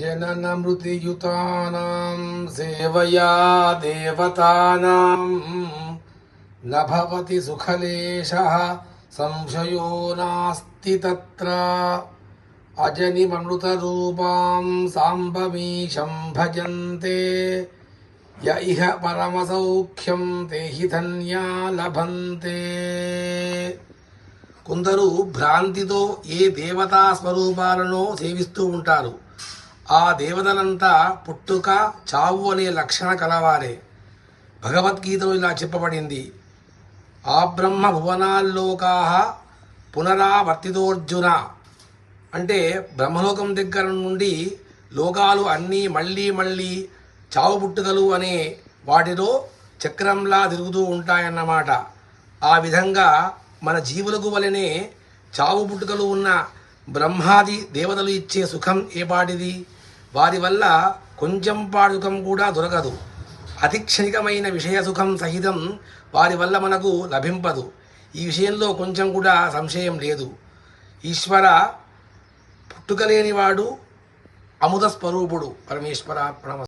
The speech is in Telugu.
जननमृतियुतानां सेवया देवतानां न भवति सुखलेशः संशयो नास्ति तत्र अजनिममृतरूपां साम्बमीशं भजन्ते य इह परमसौख्यं ते हि धन्या लभन्ते కొందరు భ్రాంతితో ఏ దేవతా స్వరూపాలను సేవిస్తూ ఉంటారు ఆ దేవతలంతా పుట్టుక చావు అనే లక్షణ కలవారే. భగవద్గీతలో ఇలా చెప్పబడింది. ఆ బ్రహ్మ భువనాల్లోకా పునరావర్తితోర్జున. అంటే బ్రహ్మలోకం దగ్గర నుండి లోకాలు అన్నీ మళ్ళీ మళ్ళీ చావు పుట్టుకలు అనే వాటిలో చక్రంలా తిరుగుతూ ఉంటాయన్నమాట. ఆ విధంగా మన జీవులకు వలనే చావు పుట్టుకలు ఉన్న బ్రహ్మాది దేవతలు ఇచ్చే సుఖం ఏపాటిది వారి వల్ల కొంచెం పాడు సుఖం కూడా దొరకదు. అతిక్షణికమైన విషయ సుఖం సహితం వారి వల్ల మనకు లభింపదు. ఈ విషయంలో కొంచెం కూడా సంశయం లేదు. ఈశ్వర పుట్టుకలేనివాడు అముద స్వరూపుడు పరమేశ్వర ప్రణమ